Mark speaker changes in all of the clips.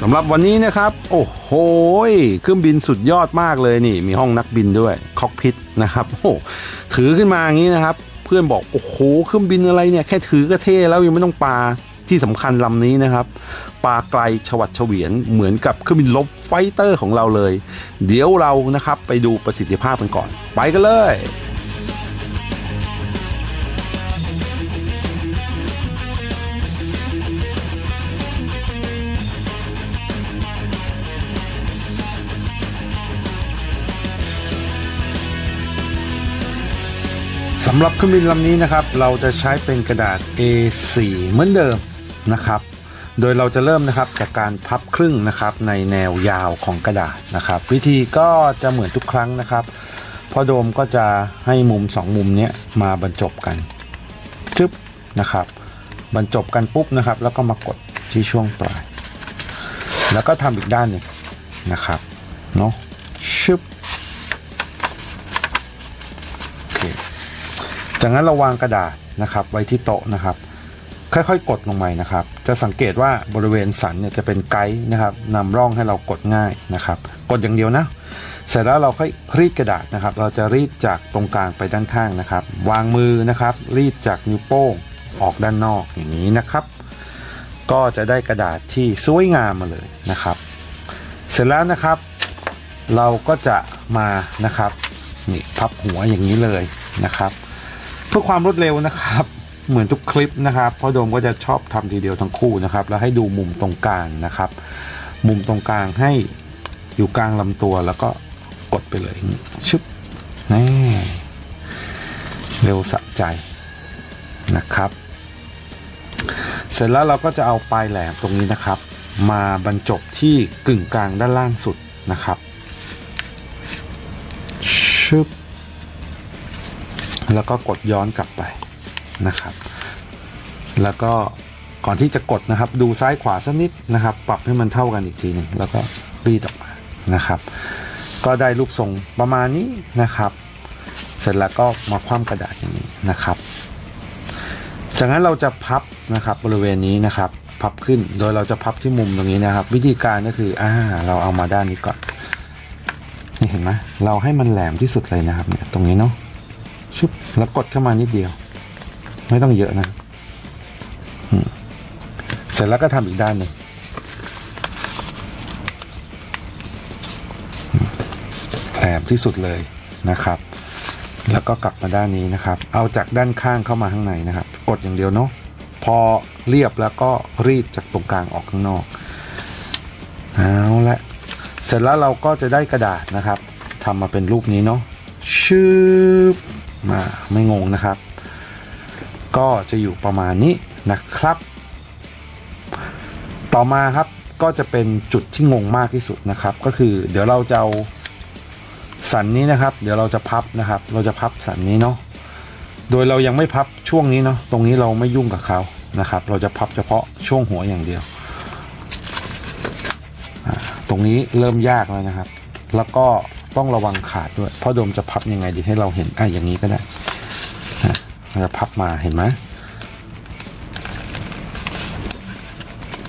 Speaker 1: สำหรับวันนี้นะครับ โอ้โหเครื่องบินสุดยอดมากเลยนี่ มีห้องนักบินด้วยคอกพิทนะครับโอ้ถือขึ้นมาอย่างนี้นะครับ เพื่อนบอกโอ้โหเครื่องบินอะไรเนี่ยแค่ถือก็เท่แล้วยังไม่ต้องปาที่สำคัญลำนี้นะครับปาไกลฉวัดเฉวียนเหมือนกับเครื่องบินลบไฟเตอร์ของเราเลย เดี๋ยวเรานะครับไปดูประสิทธิภาพกันก่อน ไปกันเลย สำหรับเครื่องบินลำนี้นะครับ เราจะใช้เป็นกระดาษ A4 เหมือนเดิมนะครับ โดยเราจะเริ่มนะครับจากการพับครึ่งนะครับในแนวยาวของกระดาษนะครับ วิธีก็จะเหมือนทุกครั้งนะครับพอโดมก็จะให้มุม 2 มุมนี้มาบรรจบกันจึ๊บนะครับ บรรจบกันปุ๊บนะครับ แล้วก็มากดที่ช่วงปลาย แล้วก็ทำอีกด้านหนึ่งนะครับเนาะชึบโอเค จากนั้นเราวางกระดาษนะครับไว้ที่โต๊ะนะครับ ค่อยๆ กดลงไปนะครับ จะสังเกตว่าบริเวณสันเนี่ยจะเป็นไกด์นะครับนำร่องให้เรากดง่ายนะครับ กดอย่างเดียวนะ เสร็จแล้วเราค่อยรีดกระดาษนะครับ เราจะรีดจากตรงกลางไปด้านข้างนะครับ วางมือนะครับ รีดจากนิ้วโป้งออกด้านนอกอย่างนี้นะครับ ก็จะได้กระดาษที่สวยงามมาเลยนะครับ เสร็จแล้วนะครับ เราก็จะมานะครับนี่พับหัวอย่างนี้เลยนะครับ เพื่อความรวดเร็วนะครับ เหมือนทุกคลิปนะครับพราะโดมก็จะชอบทำทีเดียวทั้งคู่นะครับ แล้วให้ดูมุมตรงกลางนะครับ มุมตรงกลางให้อยู่กลางลำตัวแล้วก็กดไปเลยชึบนี่เร็วสะใจนะครับ เสร็จแล้วเราก็จะเอาปลายแหลมตรงนี้นะครับ มาบรรจบที่กึ่งกลางด้านล่างสุดนะครับชึบ แล้วก็กดย้อนกลับไปนะครับ แล้วก็ก่อนที่จะกดนะครับ ดูซ้ายขวาสักนิดนะครับ ปรับให้มันเท่ากันอีกทีหนึ่งแล้วก็รีดออกมานะครับ ก็ได้รูปทรงประมาณนี้นะครับ เสร็จแล้วก็มาคว่ำกระดาษอย่างนี้นะครับ จากนั้นเราจะพับนะครับบริเวณนี้นะครับพับขึ้นโดยเราจะพับที่มุมตรงนี้นะครับ วิธีการก็คืออ่าเราเอามาด้านนี้ก่อนนี่เห็นไหมเราให้มันแหลมที่สุดเลยนะครับเนี่ยตรงนี้เนาะ ชุบแล้วกดเข้ามานิดเดียว ไม่ต้องเยอะนะเสร็จแล้วก็ทำอีกด้านหนึ่งแหลมที่สุดเลยนะครับ แล้วก็กลับมาด้านนี้นะครับ เอาจากด้านข้างเข้ามาข้างในนะครับ กดอย่างเดียวเนาะพอเรียบแล้วก็รีดจากตรงกลางออกข้างนอกเอาละเสร็จแล้วเราก็จะได้กระดาษนะครับทำมาเป็นรูปนี้เนาะชืบ มาไม่งงนะครับ ก็จะอยู่ประมาณนี้นะครับ ต่อมาครับก็จะเป็นจุดที่งงมากที่สุดนะครับ ก็คือเดี๋ยวเราจะเอาสันนี้นะครับ เดี๋ยวเราจะพับนะครับ เราจะพับสันนี้เนาะโดยเรายังไม่พับช่วงนี้เนาะตรงนี้เราไม่ยุ่งกับเขานะครับ เราจะพับเฉพาะช่วงหัวอย่างเดียว ตรงนี้เริ่มยากแล้วนะครับ แล้วก็ ต้องระวังขาดด้วยเพราะโดมจะพับยังไงดีให้เราเห็นอะอย่างนี้ก็ได้อะเราจะพับมาเห็นไหม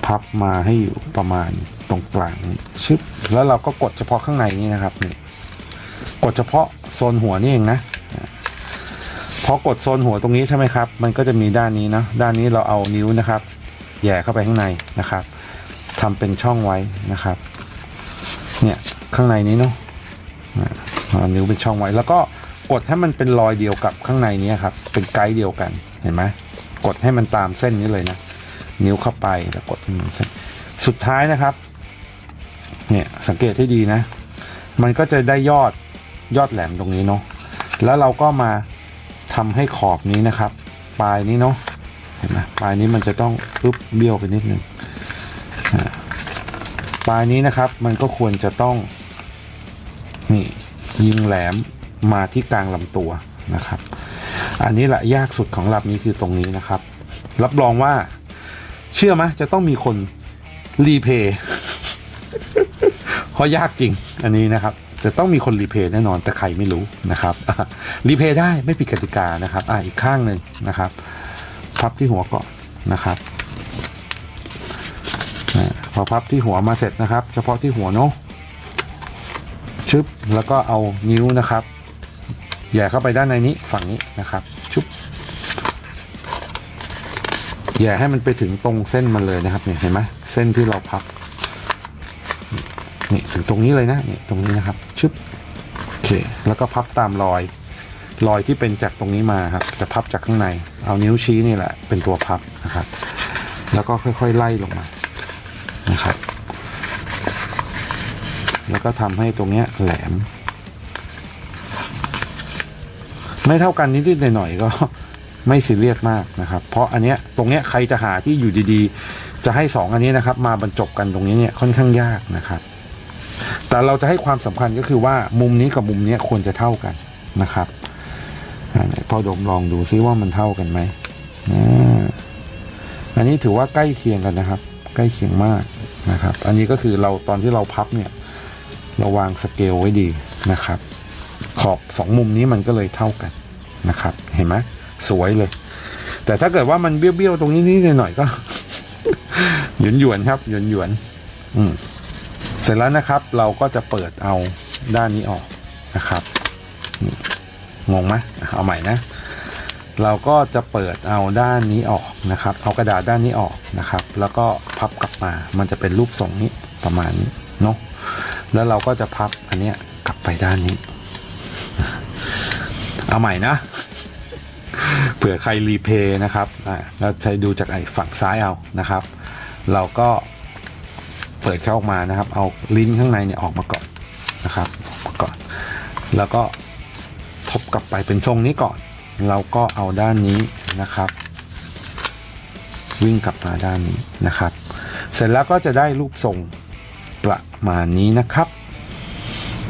Speaker 1: พับมาให้อยู่ประมาณตรงกลางชึบแล้วเราก็กดเฉพาะข้างในนี้นะครับนี่กดเฉพาะโซนหัวนี่เองนะพอกดโซนหัวตรงนี้ใช่ไหมครับ มันก็จะมีด้านนี้นะด้านนี้เราเอานิ้วนะครับ แย่เข้าไปข้างในนะครับทำเป็นช่องไว้นะครับ เนี่ยข้างในนี้เนาะ นิ้วเป็นช่องไว้ แล้วก็กดให้มันเป็นรอยเดียวกับข้างในนี้ครับ เป็นไกด์เดียวกันเห็นไหมกดให้มันตามเส้นนี้เลยนะ นิ้วเข้าไปแล้วกดให้มันเส้นสุดท้ายนะครับ เนี่ยสังเกตให้ดีนะ มันก็จะได้ยอดยอดแหลมตรงนี้เนาะแล้วเราก็มาทำให้ขอบนี้นะครับ ปลายนี้เนาะเห็นไหมปลายนี้มันจะต้องปึ๊บเบี้ยวไปนิดนึงปลายนี้นะครับ มันก็ควรจะต้อง นี่ยิงแหลมมาที่กลางลำตัวนะครับ อันนี้แหละยากสุดของลำนี้คือตรงนี้นะครับ รับรองว่า เชื่อไหมจะต้องมีคนรีเพย์เพราะยากจริงอันนี้นะครับ จะต้องมีคนรีเพย์แน่นอนแต่ใครไม่รู้นะครับรีเพย์ได้ไม่ผิดกติกานะครับอ่าอีกข้างหนึ่งนะครับพับที่หัวก่อนนะครับพอพับที่หัวมาเสร็จนะครับ เฉพาะที่หัวเนาะ ชึบแล้วก็เอานิ้วนะครับแย่เข้าไปด้านในนี้ฝั่งนี้นะครับชุบแย่ให้มันไปถึงตรงเส้นมันเลยนะครับเนี่ยเห็นไหมเส้นที่เราพับนี่ถึงตรงนี้เลยนะนี่ตรงนี้นะครับชึบโอเคแล้วก็พับตามรอยรอยที่เป็นจากตรงนี้มาครับจะพับจากข้างใน เอานิ้วชี้นี่แหละเป็นตัวพับนะครับ แล้วก็ค่อยๆไล่ลงมานะครับ แล้วก็ทำให้ตรงเนี้ยแหลม ไม่เท่ากันนิดๆหน่อยๆก็ไม่ซีเรียสมากนะครับ เพราะอันเนี้ยตรงเนี้ยใครจะหาที่อยู่ดีๆ จะให้สองอันนี้นะครับ มาบรรจบกันตรงนี้เนี่ยค่อนข้างยากนะครับ แต่เราจะให้ความสำคัญก็คือว่ามุมนี้กับมุมนี้ควรจะเท่ากันนะครับพอดมลองดูซิว่ามันเท่ากันไหมอันนี้ถือว่าใกล้เคียงกันนะครับ ใกล้เคียงมากนะครับ อันนี้ก็คือเราตอนที่เราพับเนี่ย ราวางสเกลไว้ดีนะครับ ขอบสองมุมนี้มันก็เลยเท่ากันนะครับ เห็นไหมสวยเลย แต่ถ้าเกิดว่ามันเบี้ยวๆตรงนี้นิดหน่อยก็หยวนหยวนๆครับหยวนหยวนๆอืมเสร็จแล้วนะครับ เราก็จะเปิดเอาด้านนี้ออกนะครับงงไหมเอาใหม่นะ เราก็จะเปิดเอาด้านนี้ออกนะครับ เอากระดาษด้านนี้ออกนะครับ แล้วก็พับกลับมา มันจะเป็นรูปทรงนี้ประมาณนี้เนาะ แล้วเราก็จะพับอันเนี้ยกลับไปด้านนี้ เอาใหม่นะ เผื่อใครรีเพย์นะครับอ่าแล้วใช้ดูจากไอ้ฝั่งซ้ายเอานะครับ เราก็เปิดเข้าออกมานะครับ เอาลิ้นข้างในเนี่ยออกมาก่อนนะครับออกมาก่อน แล้วก็ทบกลับไปเป็นทรงนี้ก่อน เราก็เอาด้านนี้นะครับ วิ่งกลับมาด้านนี้นะครับ เสร็จแล้วก็จะได้รูปทรง ประมาณนี้นะครับ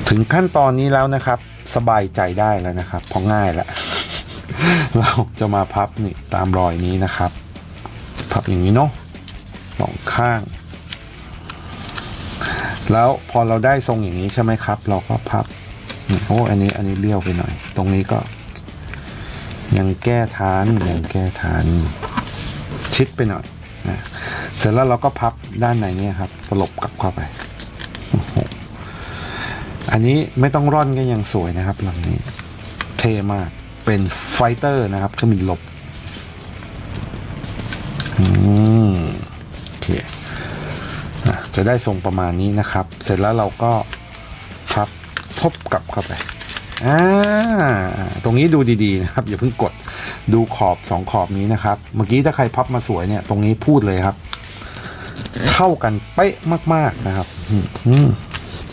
Speaker 1: ถึงขั้นตอนนี้แล้วนะครับ สบายใจได้แล้วนะครับเพราะง่ายแล้วเราจะมาพับนี่ตามรอยนี้นะครับ พับอย่างนี้เนาะสองข้าง แล้วพอเราได้ทรงอย่างนี้ใช่ไหมครับ เราก็พับโอ้อันนี้อันนี้เลี้ยวไปหน่อย ตรงนี้ก็ ยังแก้ทานยังแก้ทาน ชิดไปหน่อย เสร็จแล้วเราก็พับด้านในนี่ยครับตลบกลับเข้าไปอันนี้ไม่ต้องร่อนก็ยังสวยนะครับลำนี้ เท่มากเป็นไฟเตอร์นะครับก็มีลบอืมโอเคะจะได้ทรงประมาณนี้นะครับ เสร็จแล้วเราก็พับทบกลับเข้าไปอ่าตรงนี้ดูดีๆนะครับ อย่าเพิ่งกด ดูขอบสองขอบนี้นะครับ เมื่อกี้ถ้าใครพับมาสวยเนี่ย ตรงนี้พูดเลยครับ เข้ากันเป๊ะมาก ๆนะครับ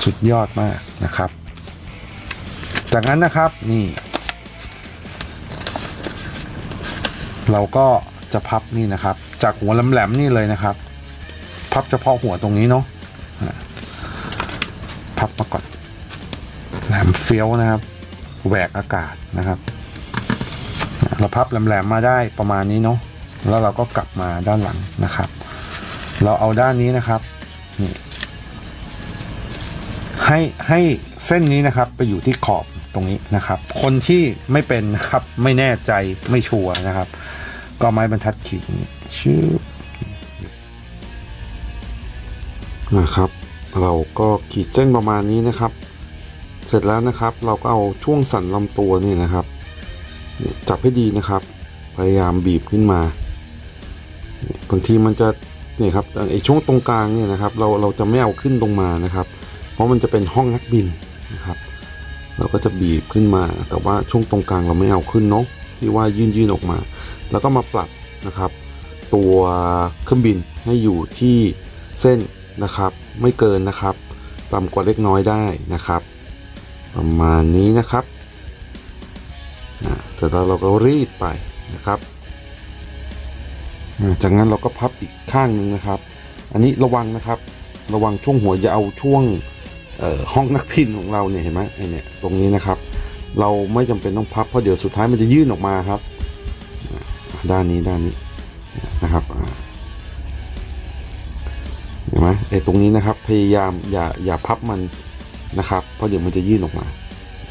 Speaker 1: สุดยอดมากนะครับ จากนั้นนะครับนี่ เราก็จะพับนี่นะครับ จากหัวแหลมๆนี่เลยนะครับ พับเฉพาะหัวตรงนี้เนาะพับมาก่อนแหลมเฟี้ยวนะครับแหวกอากาศนะครับ เราพับแหลมๆมาได้ประมาณนี้เนาะแล้วเราก็กลับมาด้านหลังนะครับ เราเอาด้านนี้นะครับนี่ให้ให้เส้นนี้นะครับไปอยู่ที่ขอบตรงนี้นะครับ คนที่ไม่เป็นนะครับไม่แน่ใจไม่ชัวร์นะครับ ก็ไม้บรรทัดขีดชื่อนะครับ เราก็ขีดเส้นประมาณนี้นะครับ เสร็จแล้วนะครับ เราก็เอาช่วงสันลำตัวนี่นะครับ จับให้ดีนะครับ พยายามบีบขึ้นมาบางทีมันจะเนี่ยครับไอช่วงตรงกลางเนี่ยนะครับ เราเราจะไม่เอาขึ้นตรงมานะครับ เพราะมันจะเป็นห้องนักบินนะครับ เราก็จะบีบขึ้นมา แต่ว่าช่วงตรงกลางเราไม่เอาขึ้นเนาะที่ว่ายื่นยื่นออกมา แล้วก็มาปรับนะครับ ตัวเครื่องบินให้อยู่ที่เส้นนะครับ ไม่เกินนะครับ ต่ำกว่าเล็กน้อยได้นะครับ ประมาณนี้นะครับ เสร็จแล้วเราก็รีดไปนะครับจากนั้นเราก็พับอีกข้างหนึ่งนะครับ อันนี้ระวังนะครับ ระวังช่วงหัวอย่าเอาช่วงห้องนักพินของเราเนี่ยเห็นไหมไอเนี่ยตรงนี้นะครับ เราไม่จำเป็นต้องพับเพราะเดี๋ยวสุดท้ายมันจะยื่นออกมาครับ ด้านนี้ด้านนี้นะครับเห็นไหมไอตรงนี้นะครับพยายามอย่าอย่าพับมันนะครับ เพราะเดี๋ยวมันจะยื่นออกมา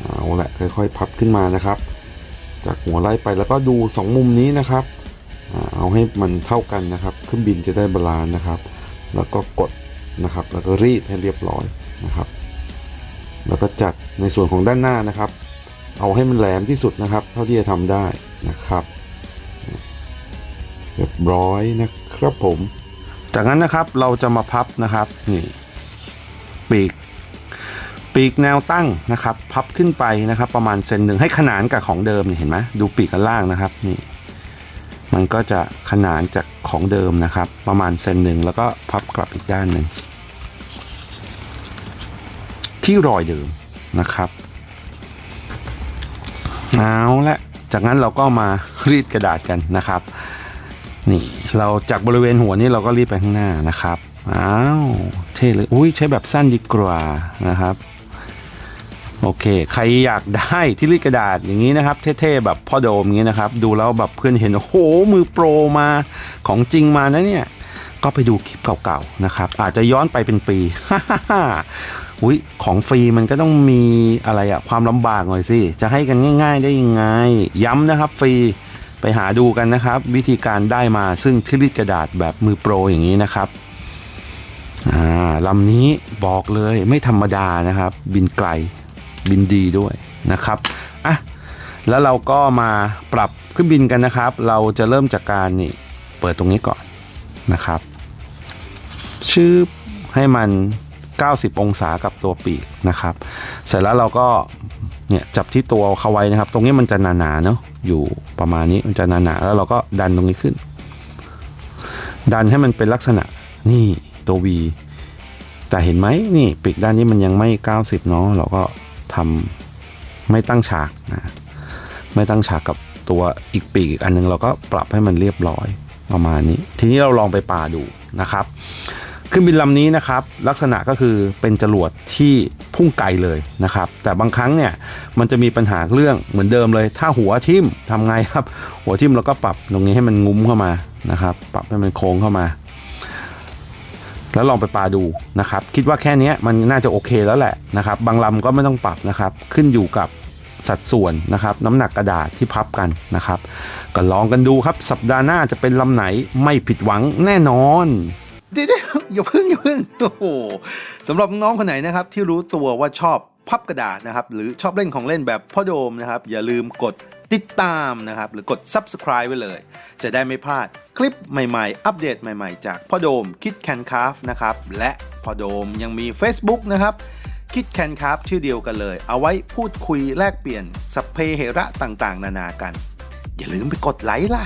Speaker 1: เอาละค่อยๆ พับขึ้นมานะครับ จากหัวไล่ไปแล้วก็ดูสองมุมนี้นะครับ เอาให้มันเท่ากันนะครับเครื่องบินจะได้บาลานซ์นะครับ แล้วก็กดนะครับ แล้วก็รีดให้เรียบร้อยนะครับ แล้วก็จัดในส่วนของด้านหน้านะครับ เอาให้มันแหลมที่สุดนะครับ เท่าที่จะทำได้นะครับเรียบร้อยนะครับผม จากนั้นนะครับเราจะมาพับนะครับนี่ปีก ปีกแนวตั้งนะครับพับขึ้นไปนะครับ ประมาณเซนหนึ่งให้ขนานกับของเดิมนี่เห็นไหมดูปีกกันล่างนะครับนี่มันก็จะขนานจากของเดิมนะครับ ประมาณเซนหนึ่งแล้วก็พับกลับอีกด้านหนึ่งที่รอยเดิมนะครับเอาละจากนั้นเราก็มารีดกระดาษกันนะครับ นี่เราจากบริเวณหัวนี่เราก็รีดไปข้างหน้านะครับอ้าวเท่เลยอุ้ยใช้แบบสั้นดีกว่านะครับ โอเค ใครอยากได้ที่รีดกระดาษอย่างนี้นะครับเท่ๆแบบพ่อโดมอย่างนี้นะครับ ดูแล้วแบบเพื่อนเห็นโอ้โหมือโปรมาของจริงมานะเนี่ยก็ไปดูคลิปเก่าๆนะครับ อาจจะย้อนไปเป็นปีอุ้ยของฟรีมันก็ต้องมีอะไรอะความลำบากหน่อยสิ จะให้กันง่าย ๆ ได้ยังไง ย้ำนะครับฟรีไปหาดูกันนะครับ วิธีการได้มาซึ่งที่รีดกระดาษแบบมือโปรอย่างนี้นะครับอ่าลำนี้บอกเลยไม่ธรรมดานะครับ บินไกล บินดีด้วยนะครับอะแล้วเราก็มาปรับขึ้นบินกันนะครับ เราจะเริ่มจากการนี่เปิดตรงนี้ก่อนนะครับ ชื่อให้มัน 90 องศากับตัวปีกนะครับ เสร็จแล้วเราก็เนี่ยจับที่ตัวเขาไว้นะครับ ตรงนี้มันจะหนาๆเนาะอยู่ประมาณนี้มันจะหนาๆแล้วเราก็ดันตรงนี้ขึ้น ดันให้มันเป็นลักษณะนี่ตัว V แต่เห็นไหมนี่ปีกด้านนี้มันยังไม่ 90เนาะเราก็ ทำไม่ตั้งฉากนะไม่ตั้งฉากกับตัวอีกปีกอีกอันนึงเราก็ปรับให้มันเรียบร้อยประมาณนี้ ทีนี้เราลองไปป่าดูนะครับเครื่องบินลำนี้นะครับ ลักษณะก็คือเป็นจรวดที่พุ่งไกลเลยนะครับ แต่บางครั้งเนี่ยมันจะมีปัญหาเรื่องเหมือนเดิมเลย ถ้าหัวทิ่มทำไงครับ หัวทิ่มเราก็ปรับตรงนี้ให้มันงุ้มเข้ามานะครับ ปรับให้มันโค้งเข้ามา แล้วลองไปปาดูนะครับ คิดว่าแค่นี้มันน่าจะโอเคแล้วแหละนะครับ บางลำก็ไม่ต้องปรับนะครับ ขึ้นอยู่กับสัดส่วนนะครับ น้ำหนักกระดาษที่พับกันนะครับ ก็ลองกันดูครับ สัปดาห์หน้าจะเป็นลำไหนไม่ผิดหวังแน่นอน
Speaker 2: เดี๋ยวอย่าพึ่งอย่าพึ่งโอ้โหสำหรับน้องคนไหนนะครับที่รู้ตัวว่าชอบ พับกระดาษนะครับหรือชอบเล่นของเล่นแบบพ่อโดมนะครับ อย่าลืมกดติดตามนะครับ หรือกด subscribe ไว้เลย จะได้ไม่พลาดคลิปใหม่ๆ อัปเดตใหม่ๆ จากพ่อโดมคิดแคนคาฟนะครับ และพ่อโดมยังมี Facebook นะครับคิดแคนคาฟชื่อเดียวกันเลย เอาไว้พูดคุยแลกเปลี่ยนสัพเพเหระต่างๆ นานากัน อย่าลืมไปกดไลค์ล่ะ